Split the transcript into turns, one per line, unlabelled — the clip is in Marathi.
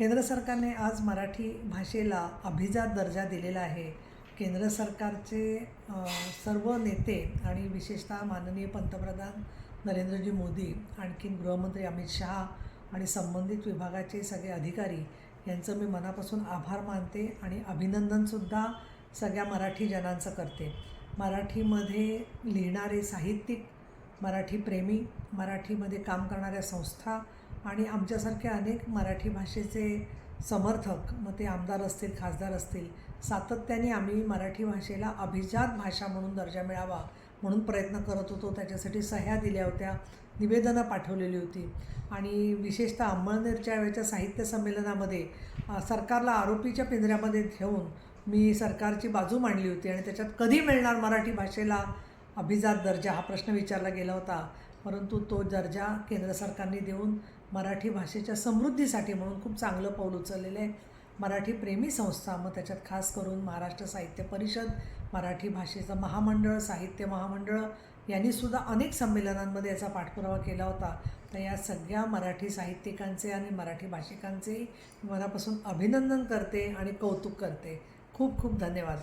केंद्र सरकारने आज मराठी भाषेला अभिजात दर्जा दिलेला आहे. केंद्र सरकारचे सर्व नेते आणि विशेषतः माननीय पंतप्रधान नरेंद्रजी मोदी आणखीन गृहमंत्री अमित शहा आणि संबंधित विभागाचे सगळे अधिकारी यांचं मी मनापासून आभार मानते आणि अभिनंदनसुद्धा सगळ्या मराठी जनांचं करते. मराठीमध्ये लिहिणारे साहित्यिक मराठी प्रेमी मराठीमध्ये काम करणाऱ्या संस्था आणि आमच्यासारखे अनेक मराठी भाषेचे समर्थक मग ते आमदार असतील खासदार असतील सातत्याने आम्ही मराठी भाषेला अभिजात भाषा म्हणून दर्जा मिळावा म्हणून प्रयत्न करत होतो. त्याच्यासाठी सह्या दिल्या होत्या निवेदनं पाठवलेली होती. आणि विशेषतः अंमळनेरच्या वेळच्या साहित्य संमेलनामध्ये सरकारला आरोपीच्या पिंजऱ्यामध्ये ठेवून मी सरकारची बाजू मांडली होती आणि त्याच्यात कधी मिळणार मराठी भाषेला अभिजात दर्जा हा प्रश्न विचारला गेला होता. परंतु तो दर्जा केंद्र सरकारने देऊन मराठी भाषेच्या समृद्धीसाठी म्हणून खूप चांगलं पाऊल उचललेलं आहे. मराठी प्रेमी संस्था मग त्याच्यात खास करून महाराष्ट्र साहित्य परिषद मराठी भाषेचं महामंडळ साहित्य महामंडळ यांनीसुद्धा अनेक संमेलनांमध्ये याचा पाठपुरावा केला होता. तर या सगळ्या मराठी साहित्यिकांचे आणि मराठी भाषिकांचे मनापासून अभिनंदन करते आणि कौतुक करते. खूप खूप धन्यवाद.